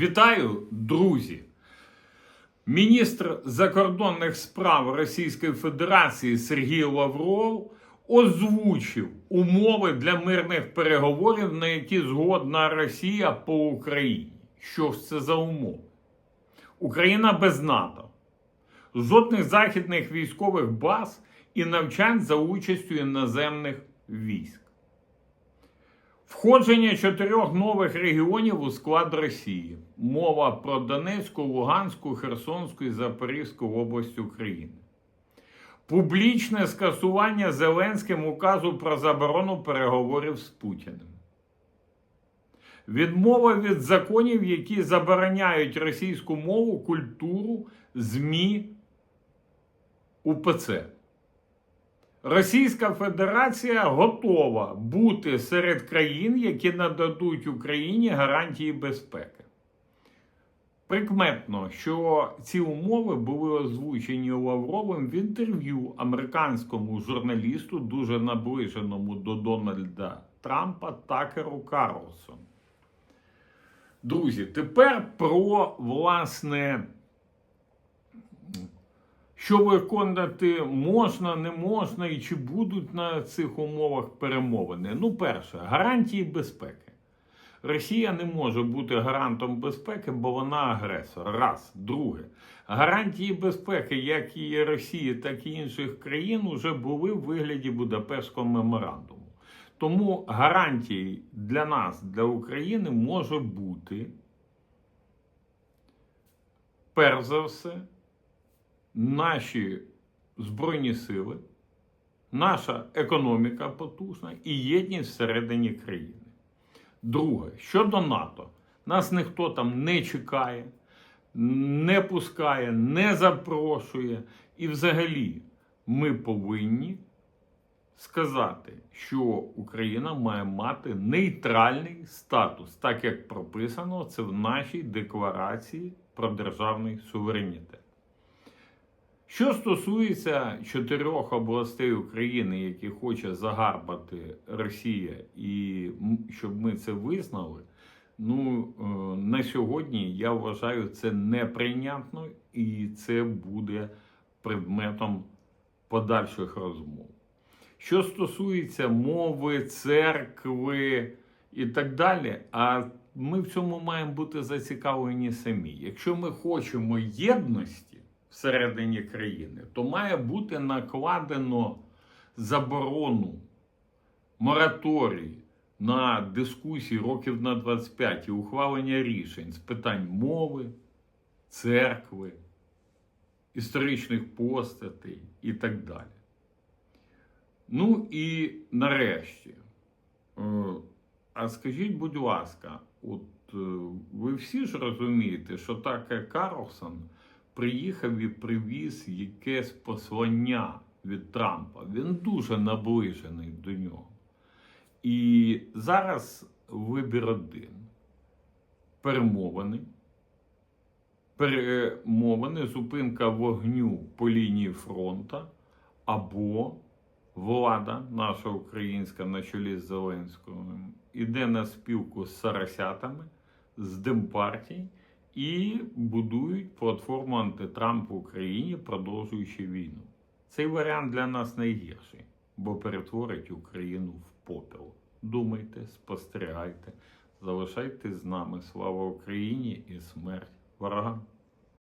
Вітаю, друзі! Міністр закордонних справ Російської Федерації Сергій Лавров озвучив умови для мирних переговорів, на які згодна Росія по Україні. Що ж це за умови? Україна без НАТО, жодних західних військових баз і навчань за участю іноземних військ. Входження чотирьох нових регіонів у склад Росії. Мова про Донецьку, Луганську, Херсонську і Запорізьку область України. Публічне скасування Зеленським указу про заборону переговорів з Путіним. Відмова від законів, які забороняють російську мову, культуру, ЗМІ, УПЦ. Російська Федерація готова бути серед країн, які нададуть Україні гарантії безпеки. Прикметно, що ці умови були озвучені Лавровим в інтерв'ю американському журналісту, дуже наближеному до Дональда Трампа Такеру Карлсону. Друзі, тепер про власне. Що виконати можна, не можна і чи будуть на цих умовах перемовини? Ну, перше, гарантії безпеки. Росія не може бути гарантом безпеки, бо вона агресор. Раз. Друге, гарантії безпеки, як і Росії, так і інших країн, вже були в вигляді Будапештського меморандуму. Тому гарантії для нас, для України, може бути, перш за все наші Збройні сили, наша економіка потужна і єдність всередині країни. Друге, щодо НАТО, нас ніхто там не чекає, не пускає, не запрошує. І взагалі ми повинні сказати, що Україна має мати нейтральний статус, так як прописано це в нашій декларації про державний суверенітет. Що стосується чотирьох областей України, які хоче загарбати Росія, і щоб ми це визнали, ну на сьогодні я вважаю це неприйнятно і це буде предметом подальших розмов. Що стосується мови, церкви і так далі, а ми в цьому маємо бути зацікавлені самі. Якщо ми хочемо єдності, всередині країни, то має бути накладено заборону мораторій на дискусії років на 25 і ухвалення рішень з питань мови, церкви, історичних постатей і так далі. Ну і нарешті, а скажіть, будь ласка, от ви всі ж розумієте, що таке Карлсон приїхав і привіз якесь послання від Трампа. Він дуже наближений до нього. І зараз вибір один: перемовини. Перемовини, зупинка вогню по лінії фронту, або влада, наша українська на чолі з Зеленським, іде на спілку з Сарасятами, з Демпартій і будують платформу антитрамп в Україні, продовжуючи війну. Цей варіант для нас найгірший, бо перетворить Україну в попел. Думайте, спостерігайте, залишайтесь з нами. Слава Україні і смерть ворогам!